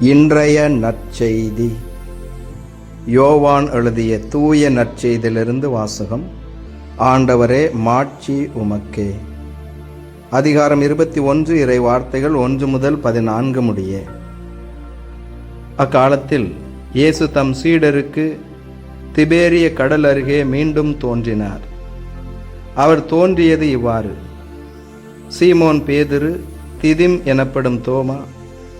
இன்றைய நற்செய்தி. யோவான் எழுதிய தூய நற்செய்தியிலிருந்து வாசகம். ஆண்டவரே மாட்சி உமக்கே. அதிகாரம் இருபத்தி ஒன்று இறை வார்த்தைகள் ஒன்று முதல் பதினான்கு முடிய. அக்காலத்தில் இயேசு தம் சீடருக்கு திபேரிய கடல் அருகே மீண்டும் தோன்றினார். அவர் தோன்றியது இவ்வாறு. சீமோன் பேதுரு திதிம் எனப்படும் தோமா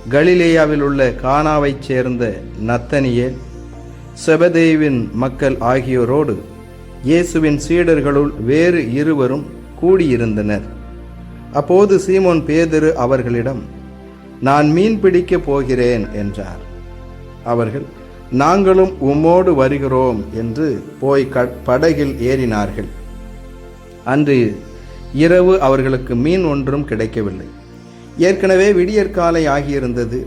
கலிலேயாவில் உள்ள கானாவைச் சேர்ந்த நத்தனியேல் செபதேவின் மக்கள் ஆகியோரோடு இயேசுவின் சீடர்களுள் வேறு இருவரும் கூடியிருந்தனர். அப்போது சீமோன் பேதுரு அவர்களிடம் நான் மீன் பிடிக்கப் போகிறேன் என்றார். அவர்கள் நாங்களும் உம்மோடு வருகிறோம் என்று போய் படகில் ஏறினார்கள். அன்று இரவு அவர்களுக்கு மீன் ஒன்றும் கிடைக்கவில்லை. ஏற்கனவே விடியற்காலை ஆகியிருந்தது.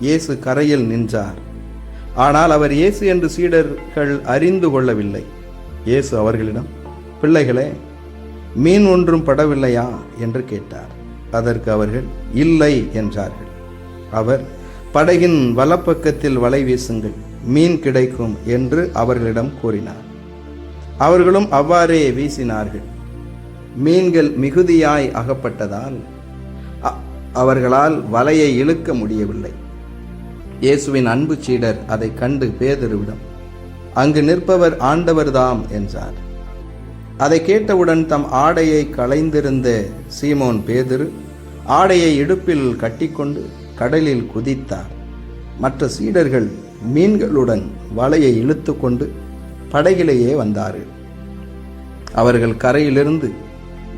இயேசு கரையில் நின்றார். ஆனால் அவர் இயேசு என்று சீடர்கள் அறிந்து கொள்ளவில்லை. இயேசு அவர்களிடம் பிள்ளைகளே மீன் ஒன்றும் படவில்லையா? என்று கேட்டார். அதற்கு அவர்கள் இல்லை என்றார்கள். அவர் படகின் வலப்பக்கத்தில் வலை வீசுங்கள் மீன் கிடைக்கும் என்று அவர்களிடம் கூறினார். அவர்களும் அவ்வாறே வீசினார்கள். மீன்கள் மிகுதியாய் அகப்பட்டதால் அவர்களால் வலையை இழுக்க முடியவில்லை. இயேசுவின் அன்பு சீடர் அதை கண்டு பேதுருவிடம் அங்கு நிற்பவர் ஆண்டவர்தாம் என்றார். அதை கேட்டவுடன் தம் ஆடையை களைந்திருந்த சீமோன் பேதுரு ஆடையை இடுப்பில் கட்டிக்கொண்டு கடலில் குதித்தார். மற்ற சீடர்கள் மீன்களுடன் வலையை இழுத்துக்கொண்டு படகிலேயே வந்தார்கள். அவர்கள் கரையிலிருந்து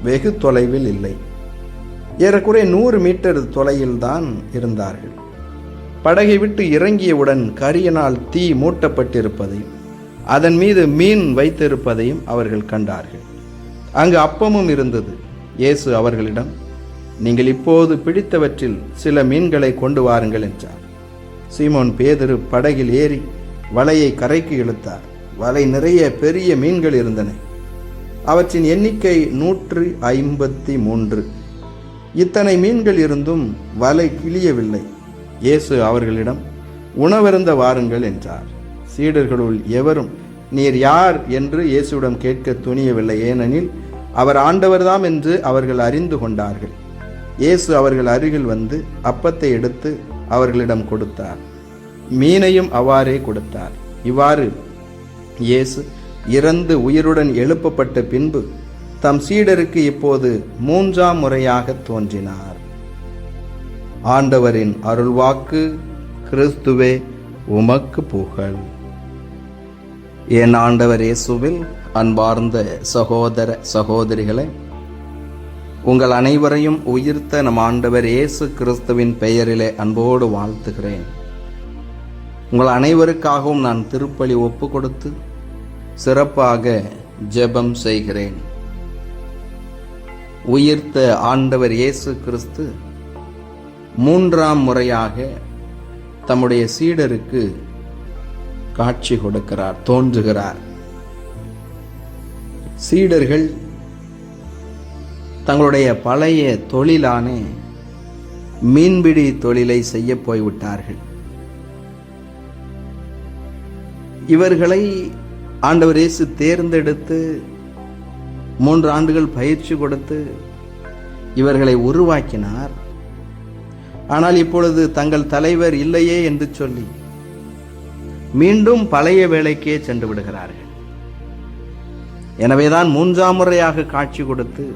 வெகு தொலைவில் இல்லை. ஏறக்குறைய நூறு மீட்டர் தொலையில்தான் இருந்தார்கள். படகை விட்டு இறங்கியவுடன் கரியனால் தீ மூட்டப்பட்டிருப்பதையும் அதன் மீது மீன் வைத்திருப்பதையும் அவர்கள் கண்டார்கள். அங்கு அப்பமும் இருந்தது. இயேசு அவர்களிடம் நீங்கள் இப்போது பிடித்தவற்றில் சில மீன்களை கொண்டு வாருங்கள் என்றார். சீமோன் பேதரு படகில் ஏறி வலையை கரைக்கு இழுத்தார். வலை நிறைய பெரிய மீன்கள் இருந்தன. அவற்றின் எண்ணிக்கை நூற்று ஐம்பத்தி மூன்று. இத்தனை மீன்கள் இருந்தும் வலை கிழியவில்லை இயேசு அவர்களிடம் உணவருந்த வாருங்கள் என்றார். சீடர்களுள் எவரும் நீர் யார்? என்று இயேசுவிடம் கேட்க துணியவில்லை. ஏனெனில் அவர் ஆண்டவர்தாம் என்று அவர்கள் அறிந்து கொண்டார்கள். இயேசு அவர்கள் அருகில் வந்து அப்பத்தை எடுத்து அவர்களிடம் கொடுத்தார். மீனையும் அவ்வாறே கொடுத்தார். இவ்வாறு இயேசு இறந்து உயிருடன் எழுப்பப்பட்ட பின்பு தம் சீடருக்கு இப்போது மூன்றாம் முறையாக தோன்றினார். ஆண்டவரின் அருள்வாக்கு கிறிஸ்துவே உமக்கு புகழ். என் ஆண்டவர் இயேசுவில் அன்பார்ந்த சகோதர சகோதரிகளை உங்கள் அனைவரையும் உயிர்த்த நம் ஆண்டவர் இயேசு கிறிஸ்துவின் பெயரிலே அன்போடு வாழ்த்துகிறேன். உங்கள் அனைவருக்காகவும் நான் திருப்பலி ஒப்பு கொடுத்து சிறப்பாக ஜெபம் செய்கிறேன். உயிர்த்த ஆண்டவர் இயேசு கிறிஸ்து மூன்றாம் முறையாக தம்முடைய சீடருக்கு காட்சி கொடுக்கிறார் தோன்றுகிறார். சீடர்கள் தங்களுடைய பழைய தொழிலான மீன்பிடி தொழிலை செய்ய போய்விட்டார்கள். இவர்களை ஆண்டவர் இயேசு தேர்ந்தெடுத்து மூன்று ஆண்டுகள் பயிற்சி கொடுத்து இவர்களை உருவாக்கினார். ஆனால் இப்பொழுது தங்கள் தலைவர் இல்லையே என்று சொல்லி மீண்டும் பழைய வேலைக்கே சென்று விடுகிறார்கள். எனவேதான் மூன்றாம் முறையாக காட்சி கொடுத்து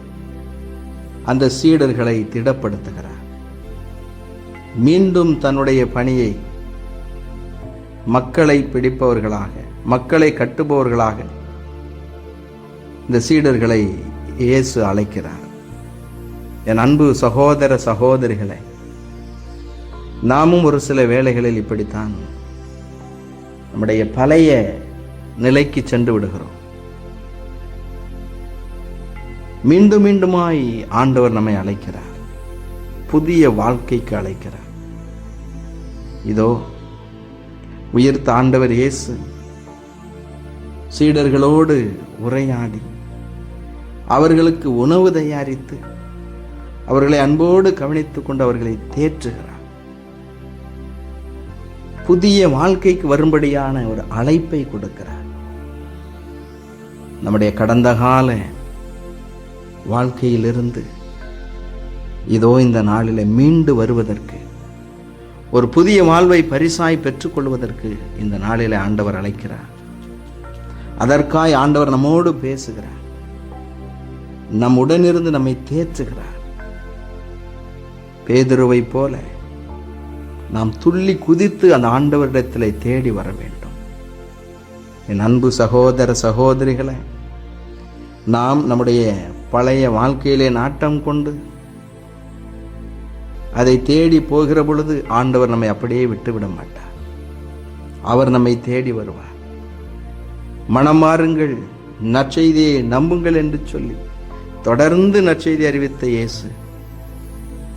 அந்த சீடர்களை திடப்படுத்துகிறார். மீண்டும் தன்னுடைய பணியை மக்களை பிடிப்பவர்களாக மக்களை கட்டுபவர்களாக இந்த சீடர்களை இயேசு அழைக்கிறார். என் அன்பு சகோதர சகோதரிகளை நாமும் ஒரு சில வேளைகளில் இப்படித்தான் நம்முடைய பழைய நிலைக்கு சென்று விடுகிறோம். மீண்டும் மீண்டுமாய் ஆண்டவர் நம்மை அழைக்கிறார். புதிய வாழ்க்கைக்கு அழைக்கிறார். இதோ உயிர்த்த ஆண்டவர் இயேசு சீடர்களோடு உரையாடி அவர்களுக்கு உணவு தயாரித்து அவர்களை அன்போடு கவனித்துக் கொண்டு அவர்களை தேற்றுகிறார். புதிய வாழ்க்கைக்கு வரும்படியான ஒரு அழைப்பை கொடுக்கிறார். நம்முடைய கடந்த கால வாழ்க்கையிலிருந்து இதோ இந்த நாளில் மீண்டு வருவதற்கு ஒரு புதிய வாழ்வை பரிசாய் பெற்றுக்கொள்வதற்கு இந்த நாளில் ஆண்டவர் அழைக்கிறார். அதற்காய் ஆண்டவர் நம்மோடு பேசுகிறார். நம் உடனிருந்து நம்மை தேற்றுகிறார். பேதுருவை போல நாம் துள்ளி குதித்து அந்த ஆண்டவரிடத்தில் தேடி வர வேண்டும். என் அன்பு சகோதர சகோதரிகளை நாம் நம்முடைய பழைய வாழ்க்கையிலே நாட்டம் கொண்டு அதை தேடி போகிற பொழுது ஆண்டவர் நம்மை அப்படியே விட்டுவிட மாட்டார். அவர் நம்மை தேடி வருவார். மனம் மாறுங்கள் நற்செய்தியை நம்புங்கள் என்று சொல்லி தொடர்ந்து நற்செய்தி அறிவித்த இயேசு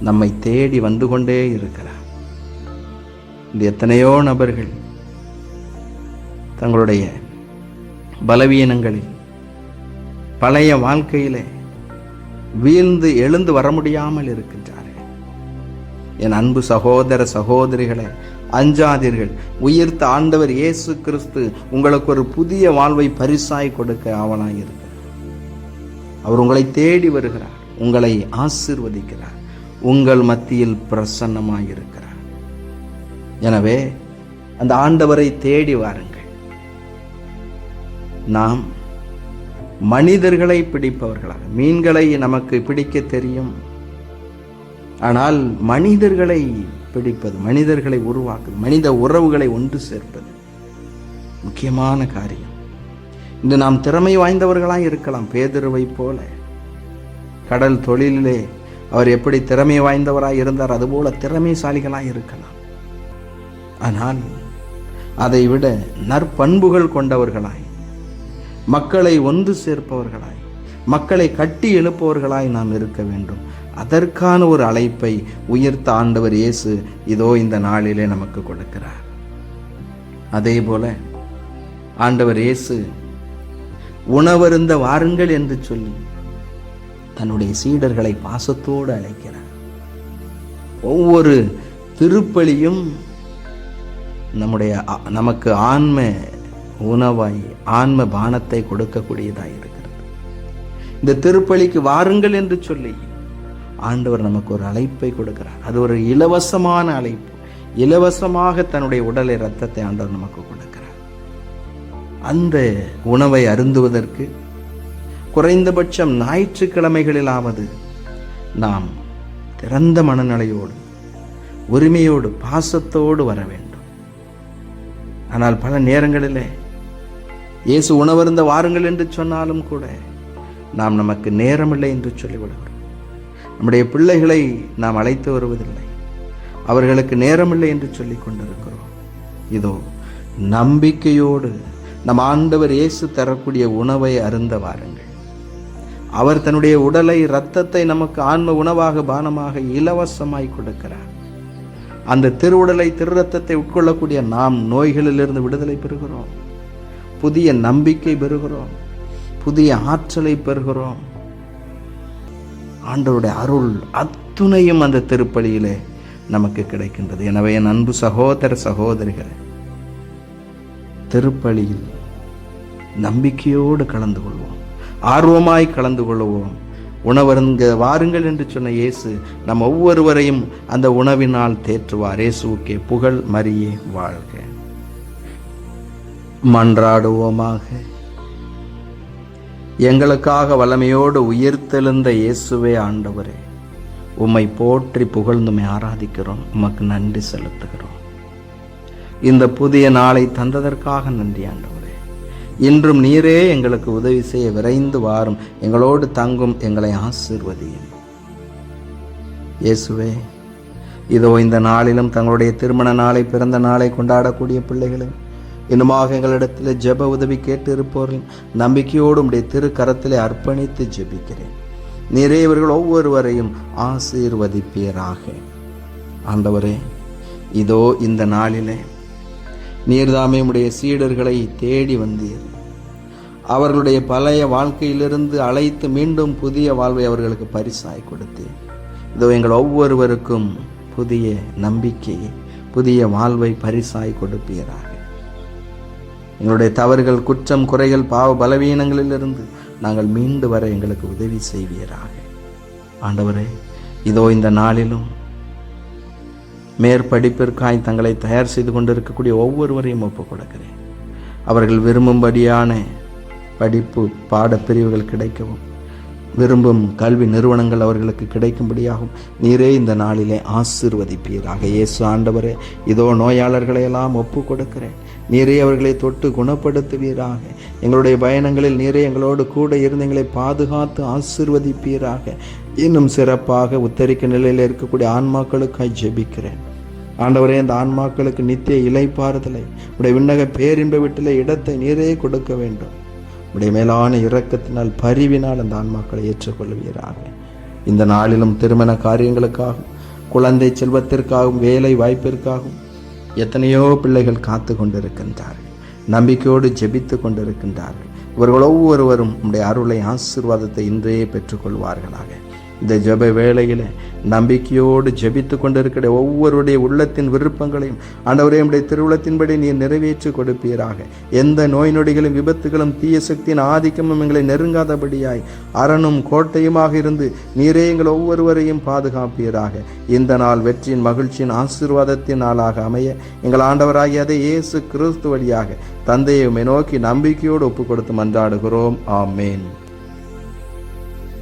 நம்மை தேடி வந்து கொண்டே இருக்கிறார். இந்த எத்தனையோ நபர்கள் தங்களுடைய பலவீனங்களில் பழைய வாழ்க்கையிலே வீழ்ந்து எழுந்து வர முடியாமல் இருக்கின்றார்கள். என் அன்பு சகோதர சகோதரிகளை அஞ்சாதீர்கள். உயிர்த்த ஆண்டவர் இயேசு கிறிஸ்து உங்களுக்கு ஒரு புதிய வாழ்வை பரிசாய் கொடுக்க ஆவலாக இருக்கிறார் அவர் உங்களை தேடி வருகிறார். உங்களை ஆசிர்வதிக்கிறார். உங்கள் மத்தியில் பிரசன்னமாக இருக்கிறார் எனவே அந்த ஆண்டவரை தேடி வாருங்கள். நாம் மனிதர்களை பிடிப்பவர்களாக மீன்களை நமக்கு பிடிக்க தெரியும். ஆனால் மனிதர்களை பிடிப்பது மனிதர்களை உருவாக்குது மனித உறவுகளை ஒன்று சேர்ப்பது முக்கியமான காரியம். இன்று நாம் திறமை வாய்ந்தவர்களாக இருக்கலாம் பேதருவை போல. கடல் தொழிலிலே அவர் எப்படி திறமை வாய்ந்தவராக இருந்தார் அதுபோல திறமைசாலிகளாக இருக்கலாம். ஆனால் அதை விட நற்பண்புகள் கொண்டவர்களாய் மக்களை ஒன்று சேர்ப்பவர்களாய் மக்களை கட்டி எழுப்பவர்களாய் நாம் இருக்க வேண்டும். அதற்கான ஒரு அழைப்பை உயர்த்த ஆண்டவர் இயேசு இதோ இந்த நாளிலே நமக்கு கொடுக்கிறார். அதே போல ஆண்டவர் இயேசு உணவருந்த வாருங்கள் என்று சொல்லி தன்னுடைய சீடர்களை பாசத்தோடு அழைக்கிறார். ஒவ்வொரு திருப்பலியும் நம்முடைய நமக்கு ஆன்ம உணவாய் ஆன்ம பானத்தை கொடுக்கக்கூடியதாக இருக்கிறது. இந்த திருப்பலிக்கு வாருங்கள் என்று சொல்லி ஆண்டவர் நமக்கு ஒரு அழைப்பை கொடுக்கிறார். அது ஒரு இலவசமான அழைப்பு. இலவசமாக தன்னுடைய உடலை ரத்தத்தை ஆண்டவர் நமக்கு கொடுக்கிறார். அந்த உணவை அருந்துவதற்கு குறைந்தபட்சம் ஞாயிற்றுக்கிழமைகளிலாவது நாம் திறந்த மனநிலையோடு உரிமையோடு பாசத்தோடு வர வேண்டும். ஆனால் பல நேரங்களிலே இயேசு உணவருந்த வாருங்கள் என்று சொன்னாலும் கூட நாம் நமக்கு நேரமில்லை என்று சொல்லிவிடுகிறோம். நம்முடைய பிள்ளைகளை நாம் அழைத்து வருவதில்லை. அவர்களுக்கு நேரமில்லை என்று சொல்லிக் கொண்டிருக்கிறோம். இதோ நம்பிக்கையோடு நம் ஆண்டவர் இயேசு தரக்கூடிய உணவை அருந்த வாருங்கள். அவர் தன்னுடைய உடலை இரத்தத்தை நமக்கு ஆன்ம உணவாக பானமாக இலவசமாய் கொடுக்கிறார். அந்த திருவுடலை திருரத்தத்தை உட்கொள்ளக்கூடிய நாம் நோய்களிலிருந்து விடுதலை பெறுகிறோம். புதிய நம்பிக்கை பெறுகிறோம். புதிய ஆற்றலை பெறுகிறோம். ஆண்டவருடைய அருள் அத்துணையும் அந்த திருப்பலியிலே நமக்கு கிடைக்கின்றது. எனவே என் அன்பு சகோதர சகோதரிகள் திருப்பலியில் நம்பிக்கையோடு கலந்து கொள்வோம். ஆர்வமாய் கலந்து கொள்வோம். உணவருங்க வாருங்கள் என்று சொன்ன இயேசு நம் ஒவ்வொருவரையும் அந்த உணவினால் தேற்றுவார். இயேசுக்கே புகழ் மரியே வாழ்க. மன்றாடுவோமாக. எங்களுக்காக வல்லமையோடு உயிர்த்தெழுந்த இயேசுவே ஆண்டவரே உம்மை போற்றி புகழ்ந்துமை ஆராதிக்கிறோம். உமக்கு நன்றி செலுத்துகிறோம். இந்த புதிய நாளை தந்ததற்காக நன்றி ஆண்டவர். இன்றும் நீரே எங்களுக்கு உதவி செய்ய விரைந்து வாரும். எங்களோடு தங்கும் எங்களை ஆசிர்வதியும். இயேசுவே இதோ இந்த நாளிலும் தங்களுடைய திருமண நாளை பிறந்த நாளை கொண்டாடக்கூடிய பிள்ளைகளும் இன்னுமாக எங்களிடத்தில் ஜெப உதவி கேட்டு இருப்பவர்கள் நம்பிக்கையோடு உடைய திருக்கரத்திலே அர்ப்பணித்து ஜெபிக்கிறேன். நீரே இவர்கள் ஒவ்வொருவரையும் ஆசீர்வதிப்பீராக. ஆண்டவரே இதோ இந்த நாளிலே நீர்தாமே உடைய சீடர்களை தேடி வந்தீர். அவர்களுடைய பழைய வாழ்க்கையிலிருந்து அழைத்து மீண்டும் புதிய வாழ்வை அவர்களுக்கு பரிசாய் கொடுத்தேன். இதோ எங்கள் ஒவ்வொருவருக்கும் புதிய நம்பிக்கையை புதிய வாழ்வை பரிசாய் கொடுப்பீராக. எங்களுடைய தவறுகள் குற்றம் குறைகள் பாவ பலவீனங்களிலிருந்து நாங்கள் மீண்டு வர எங்களுக்கு உதவி செய்வீராக. ஆண்டவரே இதோ இந்த நாளிலும் மேற்படிப்பிற்காய் தங்களை தயார் செய்து கொண்டிருக்கக்கூடிய ஒவ்வொருவரையும் ஒப்புக் கொடுக்கிறேன் அவர்கள் விரும்பும்படியான படிப்பு பாடப்பிரிவுகள் கிடைக்கவும். விரும்பும் கல்வி நிறுவனங்கள் அவர்களுக்கு கிடைக்கும்படியாகும் நீரே இந்த நாளிலே ஆசிர்வதிப்பீராக. இயேசு ஆண்டவரே இதோ நோயாளர்களை எல்லாம் ஒப்பு கொடுக்கிறேன் நீரே அவர்களை தொட்டு குணப்படுத்துவீராக. எங்களுடைய பயணங்களில் நீரே எங்களோடு கூட இருந்து எங்களை பாதுகாத்து ஆசிர்வதிப்பீராக. இன்னும் சிறப்பாக உத்தரிக்க நிலையில் இருக்கக்கூடிய ஆன்மாக்களுக்காய் ஜெபிக்கிறேன். ஆண்டவரே இந்த ஆன்மாக்களுக்கு நித்திய இலைப்பாறுதலை உடைய விண்ணக பேரின்ப வீட்டிலே இடத்தை நீரே கொடுக்க வேண்டும். உடைய மேலான இரக்கத்தினால் பரிவினால் அந்த ஆன்மாக்களை ஏற்றுக்கொள்வீராக. இந்த நாளிலும் திருமண காரியங்களுக்காகவும் குழந்தை செல்வத்திற்காகவும் வேலை வாய்ப்பிற்காகவும் எத்தனையோ பிள்ளைகள் காத்து கொண்டிருக்கின்றார்கள். நம்பிக்கையோடு ஜெபித்து கொண்டிருக்கின்றார்கள். இவர்கள் ஒவ்வொருவரும் உடைய அருளை ஆசீர்வாதத்தை இன்றே பெற்றுக்கொள்வார்களாக. இந்த ஜெப வேளையில் நம்பிக்கையோடு ஜபித்து கொண்டிருக்கிற ஒவ்வொருடைய உள்ளத்தின் விருப்பங்களையும் ஆண்டவரே நம்முடைய திருவுளத்தின்படி நீர் நிறைவேற்றி கொடுப்பீராக. எந்த நோய் நொடிகளும் விபத்துகளும் தீய சக்தியின் ஆதிக்கமும் எங்களை நெருங்காதபடியாய் அரணும் கோட்டையுமாக இருந்து நீரே எங்கள் ஒவ்வொருவரையும் பாதுகாப்பீராக. இந்த நாள் வெற்றியின் மகிழ்ச்சியின் ஆசீர்வாதத்தின் நாளாக அமைய எங்கள் ஆண்டவராகிய அதை இயேசு கிறிஸ்து வழியாக தந்தையை நோக்கி நம்பிக்கையோடு ஒப்புக் கொடுத்து மன்றாடுகிறோம். ஆமேன்.